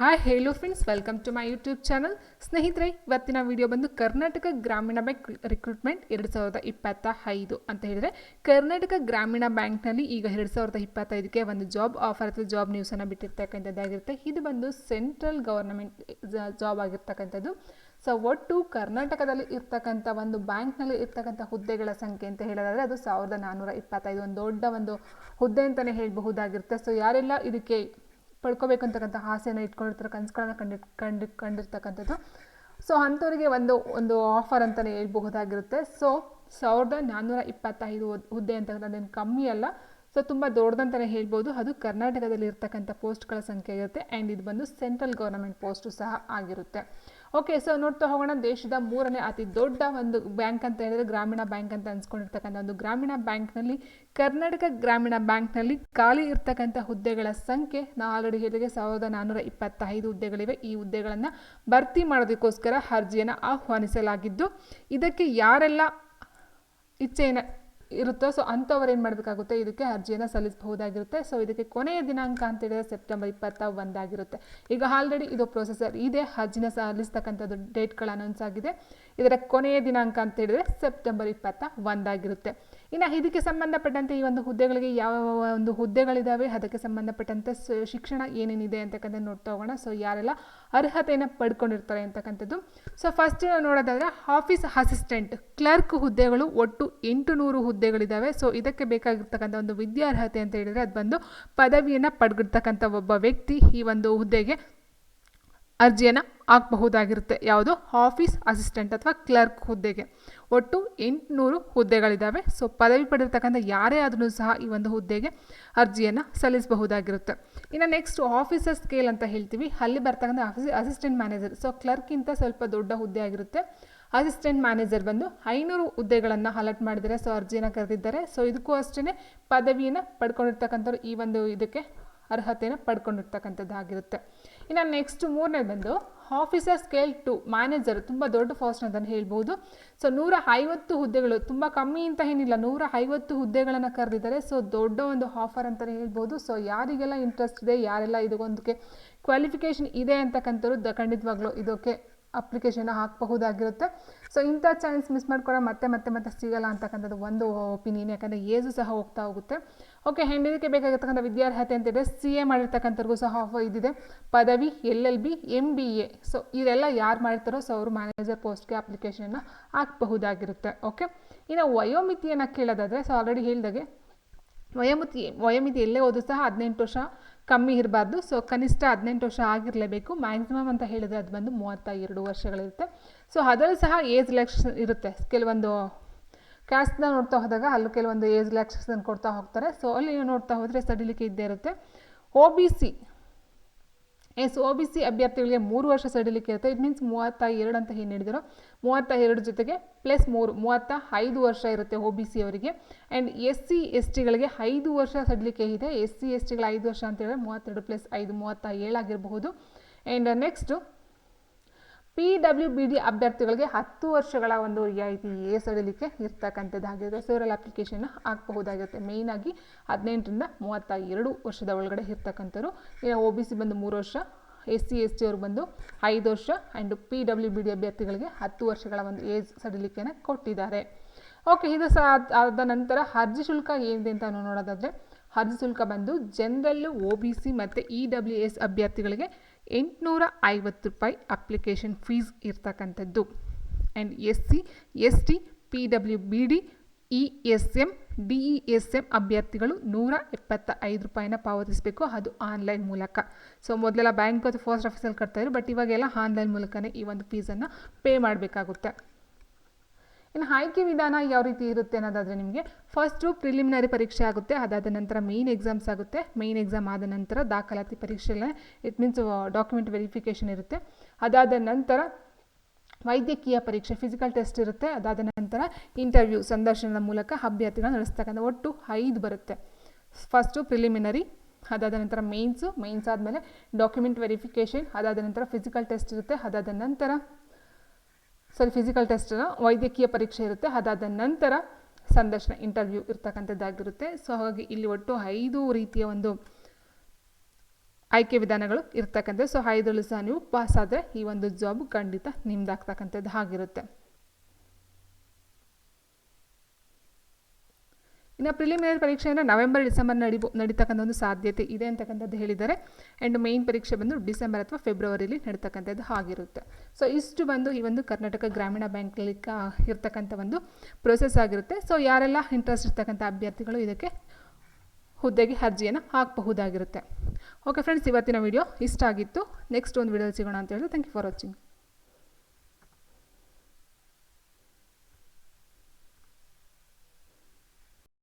Hi hello friends welcome to my YouTube channel ಸ್ನೇಹಿತರೆ, ಇವತ್ತಿನ video ಬಂದು ಕರ್ನಾಟಕ ಗ್ರಾಮೀಣ ಬ್ಯಾಂಕ್ ರಿಕ್ರೂಟ್ಮೆಂಟ್ ಎರಡು ಸಾವಿರದ ಇಪ್ಪತ್ತ ಐದು ಅಂತ ಹೇಳಿದರೆ, ಕರ್ನಾಟಕ ಗ್ರಾಮೀಣ ಬ್ಯಾಂಕ್ನಲ್ಲಿ ಈಗ ಎರಡು ಸಾವಿರದ ಇಪ್ಪತ್ತೈದಕ್ಕೆ ಒಂದು ಜಾಬ್ ಆಫರ್ ಅಥವಾ ಜಾಬ್ ನ್ಯೂಸನ್ನು ಬಿಟ್ಟಿರ್ತಕ್ಕಂಥದ್ದಾಗಿರುತ್ತೆ ಇದು ಬಂದು ಸೆಂಟ್ರಲ್ ಗವರ್ನಮೆಂಟ್ ಜಾಬ್ ಆಗಿರ್ತಕ್ಕಂಥದ್ದು. ಸೊ ಒಟ್ಟು ಕರ್ನಾಟಕದಲ್ಲಿ ಇರ್ತಕ್ಕಂಥ ಒಂದು ಬ್ಯಾಂಕ್ನಲ್ಲಿ ಇರ್ತಕ್ಕಂಥ ಹುದ್ದೆಗಳ ಸಂಖ್ಯೆ ಅಂತ ಹೇಳೋದಾದರೆ, ಅದು ಸಾವಿರದ ನಾನ್ನೂರ ಇಪ್ಪತ್ತೈದು. ಒಂದು ದೊಡ್ಡ ಒಂದು ಹುದ್ದೆ ಅಂತಲೇ ಹೇಳಬಹುದಾಗಿರುತ್ತೆ. ಸೊ ಯಾರೆಲ್ಲ ಇದಕ್ಕೆ ಪಡ್ಕೋಬೇಕು ಅಂತಕ್ಕಂಥ ಆಸೆಯನ್ನು ಇಟ್ಕೊಂಡಿರ್ತಾರೆ, ಕನಸುಗಳನ್ನ ಕಂಡು ಕಂಡು, ಕಂಡಿರ್ತಕ್ಕಂಥದ್ದು. ಸೊ ಅಂಥವರಿಗೆ ಒಂದು ಒಂದು ಆಫರ್ ಅಂತಲೇ ಹೇಳ್ಬಹುದಾಗಿರುತ್ತೆ. ಸೊ ಸಾವಿರದ ನಾನ್ನೂರ ಇಪ್ಪತ್ತೈದು ಹುದ್ದೆ ಅಂತಕ್ಕಂಥದ್ದೇನು ಕಮ್ಮಿ ಅಲ್ಲ. ಸೊ ತುಂಬ ದೊಡ್ಡದಂತಲೇ ಹೇಳ್ಬೋದು. ಅದು ಕರ್ನಾಟಕದಲ್ಲಿ ಇರ್ತಕ್ಕಂಥ ಪೋಸ್ಟ್ಗಳ ಸಂಖ್ಯೆ ಇರುತ್ತೆ. ಆ್ಯಂಡ್ ಇದು ಬಂದು ಸೆಂಟ್ರಲ್ ಗೌರ್ಮೆಂಟ್ ಪೋಸ್ಟು ಸಹ ಆಗಿರುತ್ತೆ. ಓಕೆ ಸೊ ನೋಡ್ತಾ ಹೋಗೋಣ. ದೇಶದ ಮೂರನೇ ಅತಿ ದೊಡ್ಡ ಒಂದು ಬ್ಯಾಂಕ್ ಅಂತ ಹೇಳಿದ್ರೆ ಗ್ರಾಮೀಣ ಬ್ಯಾಂಕ್ ಅಂತ ಅನ್ಸ್ಕೊಂಡಿರ್ತಕ್ಕಂಥ ಒಂದು ಗ್ರಾಮೀಣ ಬ್ಯಾಂಕ್ನಲ್ಲಿ ಕರ್ನಾಟಕ ಗ್ರಾಮೀಣ ಬ್ಯಾಂಕ್ನಲ್ಲಿ ಖಾಲಿ ಇರ್ತಕ್ಕಂಥ ಹುದ್ದೆಗಳ ಸಂಖ್ಯೆ, ನಾವು ಆಲ್ರೆಡಿ ಹೇಳಿದ್ರೆ ಸಾವಿರದ ನಾನ್ನೂರ ಇಪ್ಪತ್ತೈದು ಹುದ್ದೆಗಳಿವೆ. ಈ ಹುದ್ದೆಗಳನ್ನು ಭರ್ತಿ ಮಾಡೋದಕ್ಕೋಸ್ಕರ ಅರ್ಜಿಯನ್ನು ಆಹ್ವಾನಿಸಲಾಗಿದ್ದು, ಇದಕ್ಕೆ ಯಾರೆಲ್ಲ ಇಚ್ಛೆಯನ್ನು ಇರುತ್ತೋ ಸೊ ಅಂಥವ್ರು ಏನು ಮಾಡಬೇಕಾಗುತ್ತೆ? ಇದಕ್ಕೆ ಅರ್ಜಿಯನ್ನು ಸಲ್ಲಿಸಬಹುದಾಗಿರುತ್ತೆ. ಸೊ ಇದಕ್ಕೆ ಕೊನೆಯ ದಿನಾಂಕ ಅಂತ ಹೇಳಿದ್ರೆ ಸೆಪ್ಟೆಂಬರ್ ಇಪ್ಪತ್ತ ಒಂದಾಗಿರುತ್ತೆ. ಈಗ ಆಲ್ರೆಡಿ ಇದು ಪ್ರೊಸೆಸರ್ ಇದೆ. ಅರ್ಜಿನ ಸಲ್ಲಿಸ್ತಕ್ಕಂಥದ್ದು ಡೇಟ್ಗಳು ಅನೌನ್ಸ್ ಆಗಿದೆ. ಇದರ ಕೊನೆಯ ದಿನಾಂಕ ಅಂತ ಹೇಳಿದ್ರೆ ಸೆಪ್ಟೆಂಬರ್ ಇಪ್ಪತ್ತ ಒಂದಾಗಿರುತ್ತೆ. ಇನ್ನು ಇದಕ್ಕೆ ಸಂಬಂಧಪಟ್ಟಂತೆ ಈ ಒಂದು ಹುದ್ದೆಗಳಿಗೆ ಯಾವ ಒಂದು ಹುದ್ದೆಗಳಿದ್ದಾವೆ ಅದಕ್ಕೆ ಸಂಬಂಧಪಟ್ಟಂತೆ ಶಿಕ್ಷಣ ಏನೇನಿದೆ ಅಂತಕ್ಕಂಥ ನೋಡ್ತಾ ಹೋಗೋಣ. ಸೊ ಯಾರೆಲ್ಲ ಅರ್ಹತೆಯನ್ನು ಪಡ್ಕೊಂಡಿರ್ತಾರೆ ಅಂತಕ್ಕಂಥದ್ದು. ಸೊ ಫಸ್ಟ್ ನೋಡೋದಾದರೆ ಆಫೀಸ್ ಅಸಿಸ್ಟೆಂಟ್ ಕ್ಲರ್ಕ್ ಹುದ್ದೆಗಳು ಒಟ್ಟು ಎಂಟು ನೂರು ಹುದ್ದೆಗಳಿದ್ದಾವೆ ಸೊ ಇದಕ್ಕೆ ಬೇಕಾಗಿರ್ತಕ್ಕಂಥ ಒಂದು ವಿದ್ಯಾರ್ಹತೆ ಅಂತ ಹೇಳಿದರೆ ಅದು ಬಂದು ಪದವಿಯನ್ನು ಪಡ್ಗಿರ್ತಕ್ಕಂಥ ಒಬ್ಬ ವ್ಯಕ್ತಿ ಈ ಒಂದು ಹುದ್ದೆಗೆ ಅರ್ಜಿಯನ್ನು ಹಾಕಬಹುದಾಗಿರುತ್ತೆ ಯಾವುದು? ಆಫೀಸ್ ಅಸಿಸ್ಟೆಂಟ್ ಅಥವಾ ಕ್ಲರ್ಕ್ ಹುದ್ದೆಗೆ. ಒಟ್ಟು ಎಂಟುನೂರು ಹುದ್ದೆಗಳಿದ್ದಾವೆ ಸೊ, ಪದವಿ ಪಡೆದಿರ್ತಕ್ಕಂಥ ಯಾರೇ ಆದರೂ ಸಹ ಈ ಒಂದು ಹುದ್ದೆಗೆ ಅರ್ಜಿಯನ್ನು ಸಲ್ಲಿಸಬಹುದಾಗಿರುತ್ತೆ. ಇನ್ನು ನೆಕ್ಸ್ಟ್ ಆಫೀಸರ್ ಸ್ಕೇಲ್ ಅಂತ ಹೇಳ್ತೀವಿ. ಅಲ್ಲಿ ಬರ್ತಕ್ಕಂಥ ಆಫೀಸ್ ಅಸಿಸ್ಟೆಂಟ್ ಮ್ಯಾನೇಜರ್ ಸೊ ಕ್ಲರ್ಕ್ಗಿಂತ ಸ್ವಲ್ಪ ದೊಡ್ಡ ಹುದ್ದೆ ಆಗಿರುತ್ತೆ. ಅಸಿಸ್ಟೆಂಟ್ ಮ್ಯಾನೇಜರ್ ಬಂದು ಐನೂರು ಹುದ್ದೆಗಳನ್ನು ಅಲರ್ಟ್ ಮಾಡಿದ್ದಾರೆ ಸೊ, ಅರ್ಜಿಯನ್ನು ಕರೆದಿದ್ದಾರೆ. ಸೊ, ಇದಕ್ಕೂ ಅಷ್ಟೇ ಪದವಿಯನ್ನು ಪಡ್ಕೊಂಡಿರ್ತಕ್ಕಂಥವ್ರು ಈ ಒಂದು ಇದಕ್ಕೆ ಅರ್ಹತೆಯನ್ನು ಪಡ್ಕೊಂಡಿರ್ತಕ್ಕಂಥದ್ದಾಗಿರುತ್ತೆ. ಇನ್ನು ನೆಕ್ಸ್ಟ್ ಮೂರನೇ ಬಂದು ಆಫೀಸರ್ ಸ್ಕೇಲ್ ಟು ಮ್ಯಾನೇಜರ್ ತುಂಬ ದೊಡ್ಡ ಫಾಸ್ಟ್ ಅಂತ ಹೇಳ್ಬೋದು. ಸೊ ನೂರ ಐವತ್ತು ಹುದ್ದೆಗಳು, ತುಂಬ ಕಮ್ಮಿ ಅಂತ ಏನಿಲ್ಲ ನೂರ ಐವತ್ತು ಹುದ್ದೆಗಳನ್ನು ಕರೆದಿದ್ದಾರೆ. ಸೊ ದೊಡ್ಡ ಒಂದು ಆಫರ್ ಅಂತಲೇ ಹೇಳ್ಬೋದು. ಸೊ ಯಾರಿಗೆಲ್ಲ ಇಂಟ್ರೆಸ್ಟ್ ಇದೆ, ಯಾರೆಲ್ಲ ಇದಕ್ಕೊಂದಕ್ಕೆ ಕ್ವಾಲಿಫಿಕೇಷನ್ ಇದೆ ಅಂತಕ್ಕಂಥವ್ರು ಖಂಡಿತವಾಗ್ಲೂ ಇದಕ್ಕೆ ಅಪ್ಲಿಕೇಶನ್ ಹಾಕಬಹುದಾಗಿರುತ್ತೆ. ಸೊ ಇಂಥ ಚಾನ್ಸ್ ಮಿಸ್ ಮಾಡ್ಕೊಳ್ಳೋ ಮತ್ತೆ ಮತ್ತೆ ಮತ್ತೆ ಸಿಗಲ್ಲ ಅಂತಕ್ಕಂಥದ್ದು ಒಂದು ಒಪಿನಿಯನ್ ಯಾಕಂದರೆ ಏಜು ಸಹ ಹೋಗ್ತಾ ಹೋಗುತ್ತೆ. ಓಕೆ ಇದಕ್ಕೆ ಬೇಕಾಗಿರ್ತಕ್ಕಂಥ ವಿದ್ಯಾರ್ಹತೆ ಅಂತಿದೆ ಸಿ ಎ ಮಾಡಿರ್ತಕ್ಕಂಥವ್ರಿಗೂ ಸಹ ಆಫರ್ ಇದಿದೆ. ಪದವಿ L L B M B A so ಇದೆಲ್ಲ ಯಾರು ಮಾಡಿರ್ತಾರೋ ಸೊ ಅವರು ಮ್ಯಾನೇಜರ್ ಪೋಸ್ಟ್ಗೆ ಅಪ್ಲಿಕೇಶನ್ನ ಹಾಕಬಹುದಾಗಿರುತ್ತೆ. ಓಕೆ ಇನ್ನು ವಯೋಮಿತಿಯನ್ನು ಕೇಳೋದಾದರೆ ಸೊ ಆಲ್ರೆಡಿ ಹೇಳಿದಾಗೆ, ವಯೋಮಿತಿ ವಯೋಮಿತಿ ಎಲ್ಲೇ ಹೋದ್ರೂ ಸಹ ಹದಿನೆಂಟು ವರ್ಷ ಕಮ್ಮಿ ಇರಬಾರ್ದು. ಸೊ ಕನಿಷ್ಠ ಹದಿನೆಂಟು ವರ್ಷ ಆಗಿರಲೇಬೇಕು. ಮ್ಯಾಕ್ಸಿಮಮ್ ಅಂತ ಹೇಳಿದರೆ ಅದು ಬಂದು ಮೂವತ್ತ ಎರಡು ವರ್ಷಗಳಿರುತ್ತೆ. ಸೊ ಅದರಲ್ಲಿ ಸಹ ಏಜ್ ರಿಲ್ಯಾಕ್ಸೇಷನ್ ಇರುತ್ತೆ. ಕೆಲವೊಂದು ಕ್ಯಾಸ್ಟ್ನ ನೋಡ್ತಾ ಹೋದಾಗ ಅಲ್ಲಿ ಕೆಲವೊಂದು ಏಜ್ ರಿಲ್ಯಾಕ್ಸೇಷನ್ ಕೊಡ್ತಾ ಹೋಗ್ತಾರೆ. ಸೊ ಅಲ್ಲಿ ನೋಡ್ತಾ ಹೋದರೆ ಸಡಿಲಿಕೆ ಇದ್ದೇ ಇರುತ್ತೆ. O B C S O B C ಅಭ್ಯರ್ಥಿಗಳಿಗೆ ಮೂರು ವರ್ಷ ಸಡಿಲಿಕೆ ಇರುತ್ತೆ. ಇಟ್ ಮೀನ್ಸ್ ಮೂವತ್ತ ಎರಡು ಅಂತ ಏನು ಹೇಳಿದ್ರು ಮೂವತ್ತ ಎರಡು ಜೊತೆಗೆ ಪ್ಲಸ್ ಮೂರು, ಮೂವತ್ತ ಐದು ವರ್ಷ ಇರುತ್ತೆ ಒ ಬಿ ಸಿ ಅವರಿಗೆ. ಆ್ಯಂಡ್ ಎಸ್ ಸಿ ಎಸ್ ಟಿಗಳಿಗೆ ಐದು ವರ್ಷ ಸಡಿಲಿಕೆ ಇದೆ. ಎಸ್ ಸಿ ಎಸ್ ಟಿಗಳ ಐದು ವರ್ಷ ಅಂತ ಹೇಳಿದ್ರೆ ಮೂವತ್ತೆರಡು ಪ್ಲಸ್ ಐದು, ಮೂವತ್ತ ಏಳಾಗಿರಬಹುದು and next P W B D ಅಭ್ಯರ್ಥಿಗಳಿಗೆ ಹತ್ತು ವರ್ಷಗಳ ಒಂದು ರಿಯಾಯಿತಿ ಸಡಿಲಿಕೆ ಇರ್ತಕ್ಕಂಥದ್ದಾಗಿರುತ್ತೆ ಸೊ ಇವರಲ್ಲಿ ಅಪ್ಲಿಕೇಶನ್ ಹಾಕಬಹುದಾಗಿರುತ್ತೆ ಮೇಯ್ನಾಗಿ ಹದಿನೆಂಟರಿಂದ ಮೂವತ್ತ ಎರಡು ವರ್ಷದ ಒಳಗಡೆ ಇರ್ತಕ್ಕಂಥವ್ರು. ಒ ಬಿ ಸಿ ಬಂದು ಮೂರು ವರ್ಷ ಎಸ್ ಸಿ ಎಸ್ ಟಿ ಅವ್ರು ಬಂದು ಐದು ವರ್ಷ and P W B D ಅಭ್ಯರ್ಥಿಗಳಿಗೆ ಹತ್ತು ವರ್ಷಗಳ ಒಂದು ಏಜ್ ಸಡಿಲಿಕೆಯನ್ನು ಕೊಟ್ಟಿದ್ದಾರೆ. ಓಕೆ ಇದು ಸಹ ಆದ ನಂತರ ಅರ್ಜಿ ಶುಲ್ಕ ಏನಿದೆ ಅಂತ ನೋಡೋದಾದರೆ, ಅರ್ಜಿ ಶುಲ್ಕ ಬಂದು ಜನರಲ್ಲು ಒ ಬಿ ಸಿ ಮತ್ತು ಇ ಡಬ್ಲ್ಯೂ ಎಸ್ ಅಭ್ಯರ್ಥಿಗಳಿಗೆ ಎಂಟುನೂರ ಐವತ್ತು ರೂಪಾಯಿ ಅಪ್ಲಿಕೇಶನ್ ಫೀಸ್ ಇರ್ತಕ್ಕಂಥದ್ದು. And S C S T P W B D E S M D E S M ಅಭ್ಯರ್ಥಿಗಳು ನೂರ ಎಪ್ಪತ್ತ ಐದು ರೂಪಾಯಿನ ಪಾವತಿಸಬೇಕು. ಅದು ಆನ್ಲೈನ್ ಮೂಲಕ. ಸೊ ಮೊದಲೆಲ್ಲ ಬ್ಯಾಂಕ್ ಅಥವಾ ಪೋಸ್ಟ್ ಆಫೀಸಲ್ಲಿ ಕಟ್ತಾಯಿದ್ರು ಬಟ್ ಇವಾಗೆಲ್ಲ ಆನ್ಲೈನ್ ಮೂಲಕನೇ ಈ ಒಂದು ಫೀಸನ್ನು ಪೇ ಮಾಡಬೇಕಾಗುತ್ತೆ. ಇನ್ನು ಆಯ್ಕೆ ವಿಧಾನ ಯಾವ ರೀತಿ ಇರುತ್ತೆ ಅನ್ನೋದಾದರೆ ನಿಮಗೆ ಫಸ್ಟು ಪ್ರಿಲಿಮಿನರಿ ಪರೀಕ್ಷೆ ಆಗುತ್ತೆ, ಅದಾದ ನಂತರ ಮೇಯ್ನ್ ಎಕ್ಸಾಮ್ಸ್ ಆಗುತ್ತೆ. ಮೇಯ್ನ್ ಎಕ್ಸಾಮ್ ಆದ ನಂತರ ದಾಖಲಾತಿ ಪರೀಕ್ಷೆಯಲ್ಲೇ ಇಟ್ ಮೀನ್ಸ್ ಡಾಕ್ಯುಮೆಂಟ್ ವೆರಿಫಿಕೇಷನ್ ಇರುತ್ತೆ. ಅದಾದ ನಂತರ ವೈದ್ಯಕೀಯ ಪರೀಕ್ಷೆ ಫಿಸಿಕಲ್ ಟೆಸ್ಟ್ ಇರುತ್ತೆ. ಅದಾದ ನಂತರ ಇಂಟರ್ವ್ಯೂ ಸಂದರ್ಶನದ ಮೂಲಕ ಅಭ್ಯರ್ಥಿಗಳನ್ನ ನಡೆಸ್ತಕ್ಕಂಥ ಒಟ್ಟು ಐದು ಬರುತ್ತೆ. ಫಸ್ಟು ಪ್ರಿಲಿಮಿನರಿ ಅದಾದ ನಂತರ ಮೇನ್ಸು ಮೇನ್ಸ್ ಆದಮೇಲೆ ಡಾಕ್ಯುಮೆಂಟ್ ವೆರಿಫಿಕೇಷನ್ ಅದಾದ ನಂತರ ಫಿಸಿಕಲ್ ಟೆಸ್ಟ್ ಇರುತ್ತೆ. ಅದಾದ ನಂತರ ಸಾರಿ ಫಿಸಿಕಲ್ ಟೆಸ್ಟ್ ವೈದ್ಯಕೀಯ ಪರೀಕ್ಷೆ ಇರುತ್ತೆ. ಅದಾದ ನಂತರ ಸಂದರ್ಶನ ಇಂಟರ್ವ್ಯೂ ಇರ್ತಕ್ಕಂಥದ್ದಾಗಿರುತ್ತೆ. ಸೊ ಹಾಗಾಗಿ ಇಲ್ಲಿ ಒಟ್ಟು ಐದು ರೀತಿಯ ಒಂದು ಆಯ್ಕೆ ವಿಧಾನಗಳು ಇರ್ತಕ್ಕಂಥದ್ದು. ಸೊ ಐದರಲ್ಲೂ ಸಹ ನೀವು ಪಾಸ್ ಆದರೆ ಈ ಒಂದು ಜಾಬ್ ಖಂಡಿತ ನಿಮ್ದಾಗ್ತಕ್ಕಂಥದ್ದು ಆಗಿರುತ್ತೆ ಇನ್ನು ಪ್ರಿಲಿಮಿನರಿ ಪರೀಕ್ಷೆ ಅಂದರೆ ನವೆಂಬರ್ ಡಿಸೆಂಬರ್ ನಡಿಬೋ, ನಡೀತಕ್ಕಂಥ ಒಂದು ಸಾಧ್ಯತೆ ಇದೆ ಅಂತಕ್ಕಂಥದ್ದು ಹೇಳಿದ್ದಾರೆ. ಆ್ಯಂಡ್ ಮೇಯ್ನ್ ಪರೀಕ್ಷೆ ಬಂದು ಡಿಸೆಂಬರ್ ಅಥವಾ ಫೆಬ್ರವರಿಲಿ ನಡೀತಕ್ಕಂಥದ್ದು ಆಗಿರುತ್ತೆ ಸೊ ಇಷ್ಟು ಬಂದು ಈ ಒಂದು ಕರ್ನಾಟಕ ಗ್ರಾಮೀಣ ಬ್ಯಾಂಕ್ನಲ್ಲಿ ಇರ್ತಕ್ಕಂಥ ಒಂದು ಪ್ರೊಸೆಸ್ ಆಗಿರುತ್ತೆ. ಸೊ ಯಾರೆಲ್ಲ ಇಂಟ್ರೆಸ್ಟ್ ಇರ್ತಕ್ಕಂಥ ಅಭ್ಯರ್ಥಿಗಳು ಇದಕ್ಕೆ ಹುದ್ದೆಗೆ ಅರ್ಜಿಯನ್ನು ಹಾಕಬಹುದಾಗಿರುತ್ತೆ. ಓಕೆ ಫ್ರೆಂಡ್ಸ್ ಇವತ್ತಿನ ವಿಡಿಯೋ ಇಷ್ಟ ಆಗಿತ್ತು. ನೆಕ್ಸ್ಟ್ ಒಂದು ವಿಡಿಯೋ ಸಿಗೋಣ ಅಂತ ಹೇಳಿದ್ರೆ ಥ್ಯಾಂಕ್ ಯು ಫಾರ್ ವಾಚಿಂಗ್